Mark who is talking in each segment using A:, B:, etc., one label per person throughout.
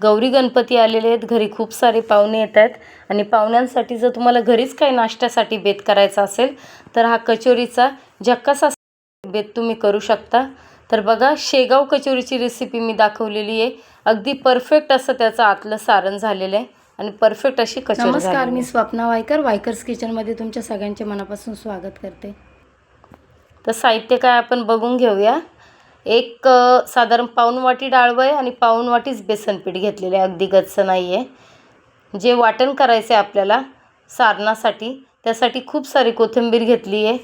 A: गौरी गणपती आलेले आहेत. घरी खूप सारे पाहुणे येत आहेत. आणि पाहुण्यांसाठी जर तुम्हाला घरीच काही नाश्त्यासाठी बेत करायचा असेल तर हा कचोरीचा झक्कासा बेत तुम्ही करू शकता. तर बघा शेगाव कचोरीची रेसिपी मी दाखवलेली आहे. अगदी परफेक्ट असं त्याचं आतलं सारण झालेलं आहे. आणि परफेक्ट अशी कचोरी
B: नमस्कार मी. स्वप्ना वायकर. वायकर्स किचनमध्ये तुमच्या सगळ्यांचे मनापासून स्वागत करते.
A: तर साहित्य काय आपण बघून घेऊया. एक साधारण पाऊण वाटी डाळवं आहे आणि पाऊण वाटीच बेसन पीठ घेतलेलं आहे. अगदी गच्च नाही आहे जे वाटण करायचं आहे आपल्याला सारणासाठी त्यासाठी खूप सारी कोथिंबीर घेतली आहे.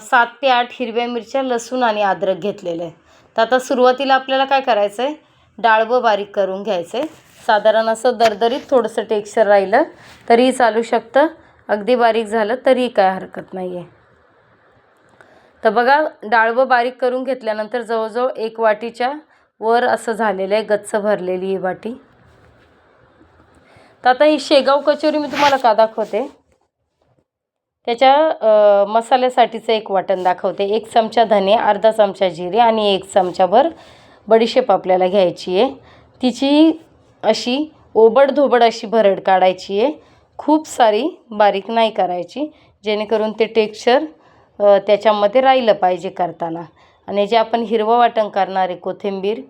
A: सात ते आठ हिरव्या मिरच्या लसूण आणि अद्रक घेतलेलं आहे. तर आता सुरुवातीला आपल्याला काय करायचं आहे डाळवं बारीक करून घ्यायचं आहे साधारण असं दरदरीत थोडंसं टेक्स्चर राहिलं तरीही चालू शकतं. अगदी बारीक झालं तरीही काय हरकत नाही आहे तर बघा डाळवं बारीक करून घेतल्यानंतर जवळजवळ एक वाटीच्या वर असं झालेलं आहे गच्च भरलेली ही वाटी. तर आता ही शेगाव कचोरी मी तुम्हाला का दाखवते? त्याच्या मसाल्यासाठीचं एक वाटण दाखवते. एक चमचा धने अर्धा चमचा जिरे आणि एक चमचाभर बडीशेप आपल्याला घ्यायची आहे. तिची अशी ओबडधोबड अशी भरड काढायची आहे. खूप सारी बारीक नाही करायची. जेणेकरून ते टेक्स्चर त्याच्यामध्ये राहिलं पाहिजे करताना. आणि जे आपण हिरवं वाटण करणार आहे कोथिंबीर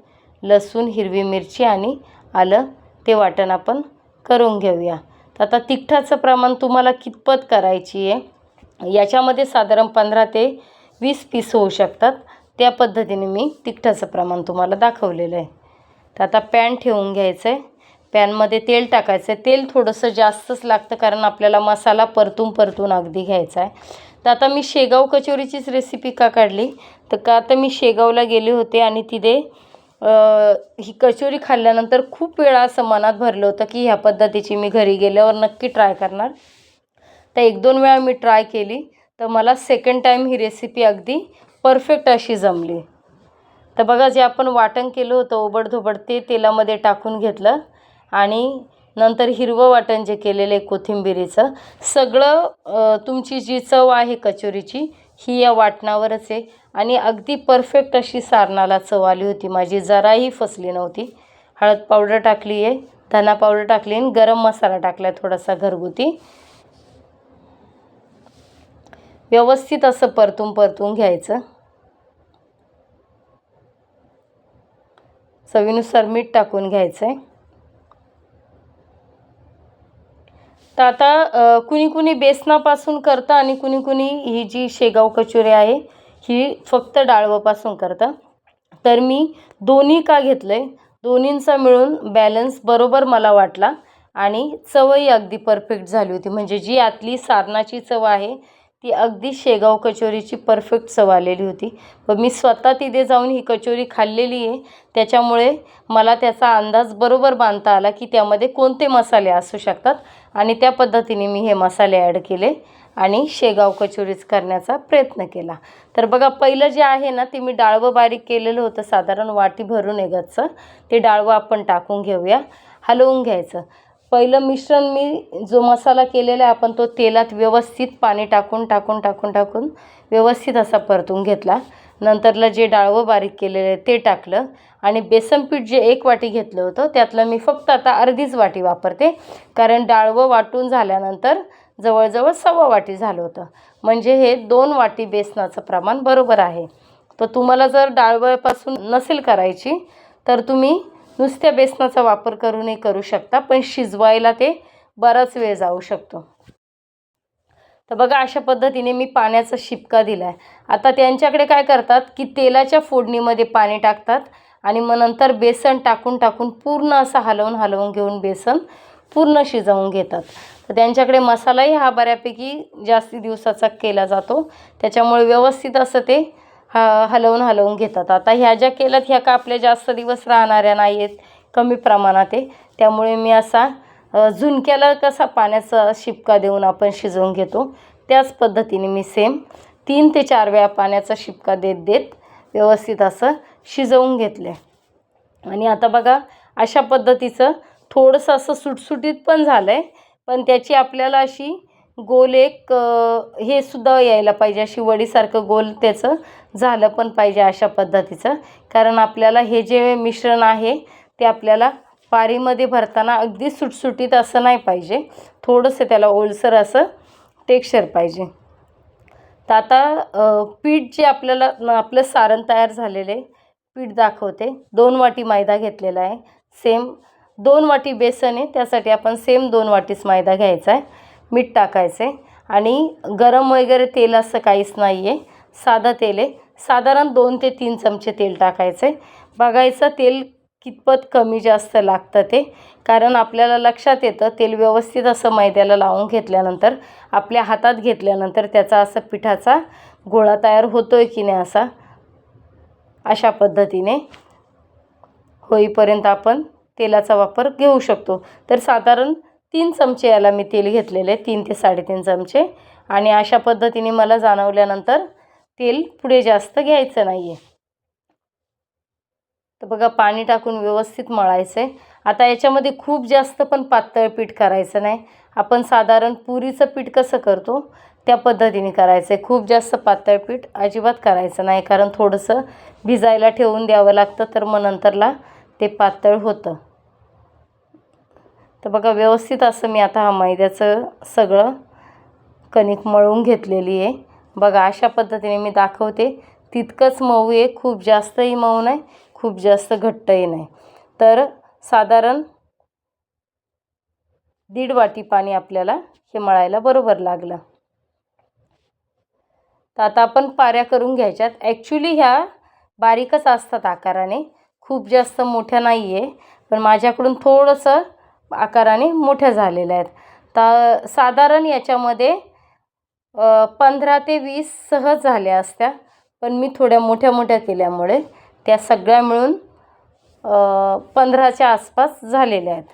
A: लसूण हिरवी मिरची आणि आलं ते वाटण आपण करून घेऊया. तर आता तिखटाचं प्रमाण तुम्हाला कितपत करायची आहे याच्यामध्ये साधारण पंधरा ते वीस पीस होऊ शकतात. त्या पद्धतीने मी तिखटाचं प्रमाण तुम्हाला दाखवलेलं आहे. तर आता पॅन ठेवून घ्यायचं आहे पॅनमध्ये तेल टाकायचं आहे तेल थोडंसं जास्तच लागतं कारण आपल्याला मसाला परतून परतून अगदी घ्यायचा आहे. तर आता मी शेगाव कचोरीचीच रेसिपी का काढली? तर का आता मी शेगावला गेले होते आणि तिथे ही कचोरी खाल्ल्यानंतर खूप वेळा असं मनात भरलं होतं की ह्या पद्धतीची मी घरी गेल्यावर नक्की ट्राय करणार. तर एक दोन वेळा मी ट्राय केली. तर मला सेकंड टाईम ही रेसिपी अगदी परफेक्ट अशी जमली. तर बघा जे आपण वाटण केलं होतं ओबडधोबड ते तेलामध्ये टाकून घेतलं आणि नंतर हिरवं वाटण जे केलेलं आहे कोथिंबिरीचं सगळं तुमची जी चव आहे कचोरीची ही या वाटणावरच आहे. आणि अगदी परफेक्ट अशी सारणाला चव आली होती. माझी जराही फसली नव्हती. हळद पावडर टाकली आहे धना पावडर टाकली आणि गरम मसाला टाकला थोडासा घरगुती. व्यवस्थित असं परतून परतून घ्यायचं. चवीनुसार मीठ टाकून घ्यायचं आहे तर आता कुणी कुणी बेसनापासून करतं आणि कुणी कुणी ही जी शेगाव कचोरी आहे ही फक्त डाळवापासून करतं. तर मी दोन्ही का घेतलं आहे दोन्हींचा मिळून बॅलन्स बरोबर मला वाटला आणि चवही अगदी परफेक्ट झाली होती. म्हणजे जी आतली सारणाची चव आहे ती अगदी शेगाव कचोरीची परफेक्ट चव आलेली होती. व मी स्वतः तिथे जाऊन ही कचोरी खाल्लेली आहे. त्याच्यामुळे मला त्याचा अंदाज बरोबर बांधता आला की त्यामध्ये कोणते मसाले असू शकतात. आणि त्या पद्धतीने मी हे मसाले ॲड केले आणि शेगाव कचोरीच करण्याचा प्रयत्न केला. तर बघा पहिलं जे आहे ना ते मी डाळवं बारीक केलेलं होतं. साधारण वाटी भरून आहे ते डाळवं आपण टाकून घेऊया. हलवून घ्यायचं. पहिलं मिश्रण मी जो मसाला केलेला आहे आपण तो तेलात व्यवस्थित पाणी टाकून टाकून टाकून टाकून व्यवस्थित असा परतून घेतला. नंतरला जे डाळवं बारीक केलेलं आहे ते टाकलं आणि बेसन पीठ जे एक वाटी घेतलं होतं त्यातलं मी फक्त आता अर्धीच वाटी वापरते. कारण डाळवं वाटून झाल्यानंतर जवळजवळ सव्वा वाटी झालं होतं. म्हणजे हे दोन वाटी बेसनाचं प्रमाण बरोबर आहे. तर तुम्हाला जर डाळवळपासून नसेल करायची तर तुम्ही नुसत्या बेसनाचा वापर करूनही करू शकता पण शिजवायला ते बराच वेळ जाऊ शकतो. तर बघा अशा पद्धतीने मी पाण्याचा शिपका दिला आहे आता त्यांच्याकडे काय करतात की तेलाच्या फोडणीमध्ये पाणी टाकतात आणि मग नंतर बेसन टाकून टाकून पूर्ण असं हलवून हलवून घेऊन बेसन पूर्ण शिजवून घेतात. तर त्यांच्याकडे मसालाही हा बऱ्यापैकी जास्ती दिवसाचा केला जातो. त्याच्यामुळे व्यवस्थित असं ते ह हलवून हलवून घेतात. आता ह्या ज्या केल्यात ह्या का आपल्या जास्त दिवस राहणाऱ्या नाही आहेत कमी प्रमाणात आहे. त्यामुळे मी असा झुणक्याला कसा पाण्याचा शिपका देऊन आपण शिजवून घेतो त्याच पद्धतीने मी सेम तीन ते चार वेळा पाण्याचा शिपका देत देत व्यवस्थित असं शिजवून घेतले आणि आता बघा अशा पद्धतीचं थोडंसं असं सुटसुटीत पण झालं आहे पण त्याची आपल्याला अशी गोल एक हे सुद्धा यायला पाहिजे. अशी वडीसारखं गोल त्याचं झालं पण पाहिजे अशा पद्धतीचं. कारण आपल्याला हे जे मिश्रण आहे ते आपल्याला पारीमध्ये भरताना अगदी सुटसुटीत असं नाही पाहिजे. थोडंसं त्याला ओलसर असं टेक्स्चर पाहिजे. तर आता पीठ जे आपल्याला आपलं सारण तयार झालेलं आहे पीठ दाखवते. दोन वाटी मैदा घेतलेला आहे. सेम दोन वाटी बेसन आहे. त्यासाठी आपण सेम दोन वाटीच मैदा घ्यायचा आहे. मीठ टाकायचं आहे आणि गरम वगैरे तेल असं काहीच नाही आहे साधं तेल आहे. साधारण दोन ते तीन चमचे तेल टाकायचं. आहे बघायचं तेल कितपत कमी जास्त लागतं ते. कारण आपल्याला लक्षात येतं तेल व्यवस्थित असं मैद्याला लावून घेतल्यानंतर आपल्या हातात घेतल्यानंतर त्याचा असा पिठाचा गोळा तयार होतो आहे की नाही असा अशा पद्धतीने होईपर्यंत आपण तेलाचा वापर घेऊ शकतो. तर साधारण तीन चमचे याला मी तेल घेतलेले तीन ते साडेतीन चमचे. आणि अशा पद्धतीने मला जाणवल्यानंतर तेल पुढे जास्त घ्यायचं नाही आहे तर बघा पाणी टाकून व्यवस्थित मळायचं आहे आता याच्यामध्ये खूप जास्त पण पातळ पीठ करायचं नाही. आपण साधारण पुरीचं पीठ कसं करतो त्या पद्धतीने करायचं आहे खूप जास्त पातळ पीठ अजिबात करायचं नाही कारण थोडंसं भिजायला ठेवून द्यावं लागतं तर मग नंतरला ते पातळ होतं. तर बघा व्यवस्थित असं मी आता हा मैद्याचं सगळं कणिक मळून घेतलेली आहे. बघा अशा पद्धतीने मी दाखवते. तितकंच मऊ आहे खूप जास्तही मऊ नाही खूप जास्त घट्टही नाही. तर साधारण दीड वाटी पाणी आपल्याला हे मळायला बरोबर लागलं. तर आता आपण पाऱ्या करून घ्यायच्यात. ॲक्च्युली ह्या बारीकच असतात आकाराने. खूप जास्त मोठ्या नाही आहे पण माझ्याकडून थोडंसं आकाराने मोठ्या झालेल्या आहेत. तर साधारण याच्यामध्ये पंधरा ते वीस सहज झाल्या असत्या पण मी थोड्या मोठ्या मोठ्या केल्यामुळे त्या सगळ्या मिळून पंधराच्या आसपास झालेल्या आहेत.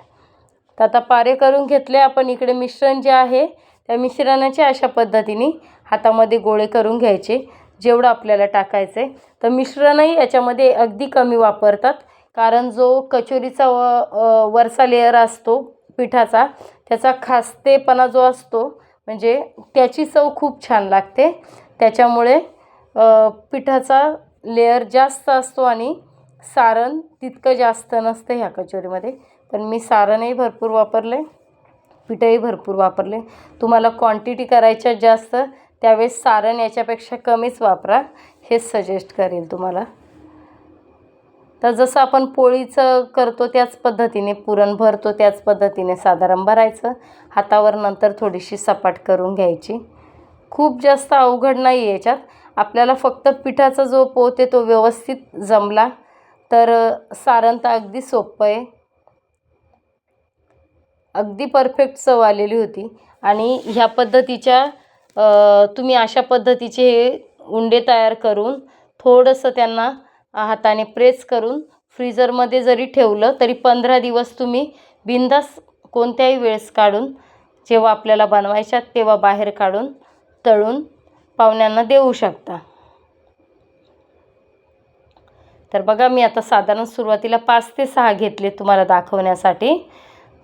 A: तर आता पारे करून घेतले आपण इकडे मिश्रण जे आहे त्या मिश्रणाचे अशा पद्धतीने हातामध्ये गोळे करून घ्यायचे जेवढं आपल्याला टाकायचं आहे तर मिश्रणही याच्यामध्ये अगदी कमी वापरतात. कारण जो कचोरीचा व वरचा लेअर असतो पिठाचा त्याचा खास्तेपणा जो असतो म्हणजे त्याची चव खूप छान लागते. त्याच्यामुळे पिठाचा लेअर जास्त असतो आणि सारण तितकं जास्त नसतं ह्या कचोरीमध्ये. पण मी सारणही भरपूर वापरले पिठंही भरपूर वापरले तुम्हाला क्वांटिटी करायच्या जास्त त्यावेळेस सारण याच्यापेक्षा कमीच वापरा हेच सजेस्ट करेल तुम्हाला. तर जसं आपण पोळीचं करतो त्याच पद्धतीने पुरण भरतो त्याच पद्धतीने साधारण भरायचं. हातावर नंतर थोडीशी सपाट करून घ्यायची. खूप जास्त अवघड नाही याच्यात. आपल्याला फक्त पिठाचा जो पोत आहे तो व्यवस्थित जमला तर सारण तर अगदी सोपं आहे. अगदी परफेक्ट चव आलेली होती. आणि ह्या पद्धतीच्या तुम्ही अशा पद्धतीचे हे उंडे तयार करून थोडंसं त्यांना हाताने प्रेस करून फ्रीजरमध्ये जरी ठेवलं तरी पंधरा दिवस तुम्ही बिंदास कोणत्याही वेळेस काढून जेव्हा आपल्याला बनवायच्यात तेव्हा बाहेर काढून तळून पाहुण्यांना देऊ शकता. तर बघा मी आता साधारण सुरुवातीला पाच ते सहा घेतले तुम्हाला दाखवण्यासाठी.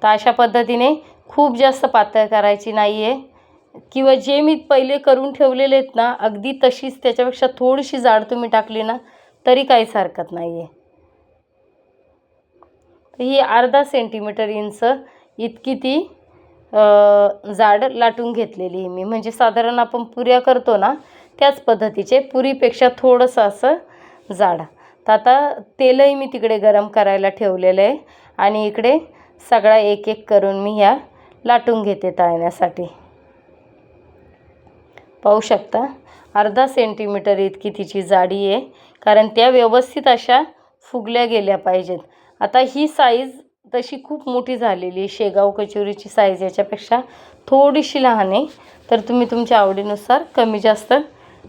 A: तर अशा पद्धतीने खूप जास्त पातळ करायची नाही आहे किंवा जे मी पहिले करून ठेवलेले आहेत ना अगदी तशीच त्याच्यापेक्षा थोडीशी जाड तुम्ही टाकली ना तरी काहीच हरकत नाही आहे ही अर्धा सेंटीमीटर इंच इतकी ती जाड लाटून घेतलेली आहे मी. म्हणजे साधारण आपण पुऱ्या करतो ना त्याच पद्धतीचे. पुरीपेक्षा थोडंसं असं जाड. तर आता तेलही मी तिकडे गरम करायला ठेवलेलं आहे आणि इकडे सगळा एक एक करून मी ह्या लाटून घेते तळण्यासाठी. पाहू शकता अर्धा सेंटीमीटर इतकी तिची जाडी आहे. कारण त्या व्यवस्थित अशा फुगल्या गेल्या पाहिजेत. आता ही साईज तशी खूप मोठी झालेली आहे. शेगाव कचोरीची साईज याच्यापेक्षा थोडीशी लहान आहे. तर तुम्ही तुमच्या आवडीनुसार कमी जास्त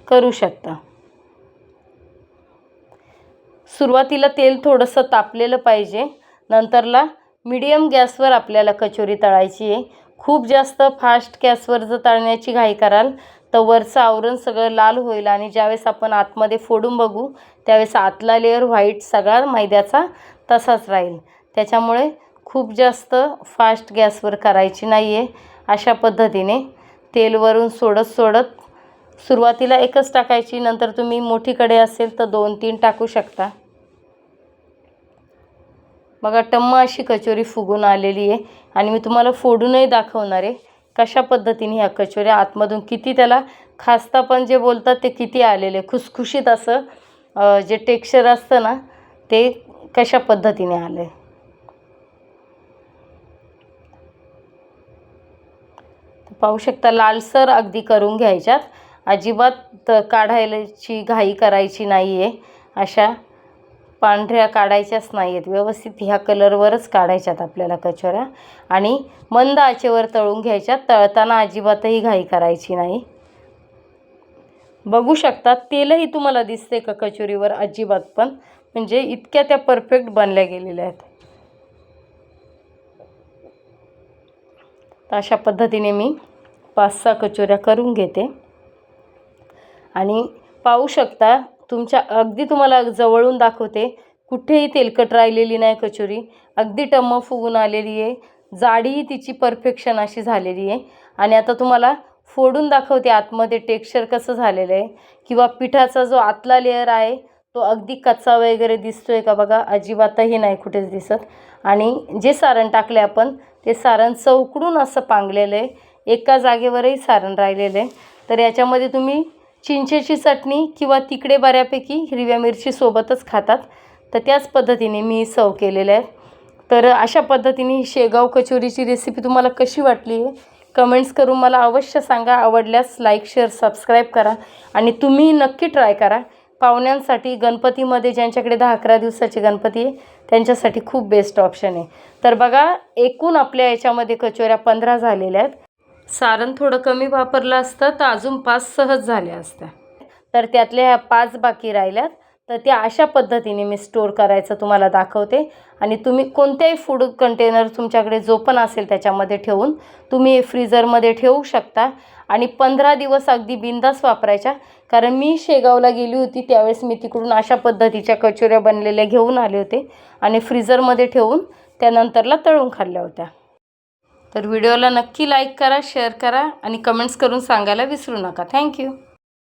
A: करू शकता. सुरुवातीला तेल थोडंसं तापलेलं पाहिजे. नंतरला मीडियम गॅसवर आपल्याला कचोरी तळायची आहे. खूप जास्त फास्ट गॅसवर जर तळण्याची घाई कराल तर वरचं आवरण सगळं लाल होईल आणि ज्यावेळेस आपण आतमध्ये फोडून बघू त्यावेळेस आतला लेअर व्हाईट सगळा मैद्याचा तसाच राहील. त्याच्यामुळे खूप जास्त फास्ट गॅसवर करायची नाही आहे अशा पद्धतीने तेलवरून सोडत सोडत सुरुवातीला एकच टाकायची नंतर तुम्ही मोठी असेल तर दोन तीन टाकू शकता. बघा टम्म अशी कचोरी फुगून आलेली आहे आणि मी तुम्हाला फोडूनही दाखवणार आहे. कशा पद्धतीने ह्या कचोऱ्या आतमधून किती त्याला खास्ता पण जे बोलतात ते किती आलेले खुसखुशीत असं जे टेक्स्चर असतं ना ते कशा पद्धतीने आलं? आहे पाहू शकता लालसर अगदी करून घ्यायच्यात. अजिबात काढायची घाई करायची नाही आहे अशा पांढऱ्या काढायच्याच नाही आहेत व्यवस्थित ह्या कलरवरच काढायच्यात आपल्याला कचोऱ्या आणि मंद आचेवर तळून घ्यायच्या तळताना अजिबातही घाई करायची नाही. बघू शकता तेलही तुम्हाला दिसते का कचोरीवर? अजिबात पण. म्हणजे इतक्या त्या परफेक्ट बनल्या गेलेल्या आहेत. तर अशा पद्धतीने मी पाच सहा कचोऱ्या करून घेते. आणि पाहू शकता तुमच्या अगदी तुम्हाला जवळून दाखवते कुठेही तेलकट राहिलेली नाही कचोरी. अगदी टम्म फुगून आलेली आहे. जाडीही तिची परफेक्शन अशी झालेली आहे. आणि आता तुम्हाला फोडून दाखवते आतमध्ये टेक्स्चर कसं झालेलं आहे. किंवा पिठाचा जो आतला लेअर आहे तो अगदी कच्चा वगैरे दिसतो आहे का बघा? अजिबातही नाही कुठेच दिसत. आणि जे सारण टाकले आपण ते सारण चौकडून असं पांगलेलं आहे. एका जागेवरही सारण राहिलेलं आहे. तर याच्यामध्ये तुम्ही चिंचेची चटणी किंवा तिकडे बऱ्यापैकी हिरव्या मिरची सोबतच खातात. तर त्याच पद्धतीने मी सर्व केलेले आहेत तर अशा पद्धतीने ही शेगाव कचोरीची रेसिपी तुम्हाला कशी वाटली आहे कमेंट्स करून मला अवश्य सांगा. आवडल्यास लाईक शेअर सबस्क्राईब करा आणि तुम्ही नक्की ट्राय करा. पाहुण्यांसाठी गणपतीमध्ये ज्यांच्याकडे दहा अकरा दिवसाचे गणपती आहे त्यांच्यासाठी खूप बेस्ट ऑप्शन आहे. तर बघा एकूण आपल्या याच्यामध्ये कचोऱ्या पंधरा झालेल्या आहेत. सारण थोडं कमी वापरलं असतं तर अजून पाच सहज झाल्या असत्या. तर त्यातल्या ह्या पाच बाकी राहिल्यात तर त्या अशा पद्धतीने मी स्टोअर करायचं तुम्हाला दाखवते. आणि तुम्ही कोणत्याही फूड कंटेनर तुमच्याकडे जो पण असेल त्याच्यामध्ये ठेवून तुम्ही फ्रीझरमध्ये ठेवू शकता. आणि पंधरा दिवस अगदी बिंदास वापरायच्या. कारण मी शेगावला गेली होती त्यावेळेस मी तिकडून अशा पद्धतीच्या कचोऱ्या बनलेल्या घेऊन आले होते. आणि फ्रीजरमध्ये ठेवून त्यानंतरला तळून खाल्ल्या होत्या. तर व्हिडिओला नक्की लाईक करा शेअर करा आणि कमेंट्स करून सांगायला विसरू नका. थँक्यू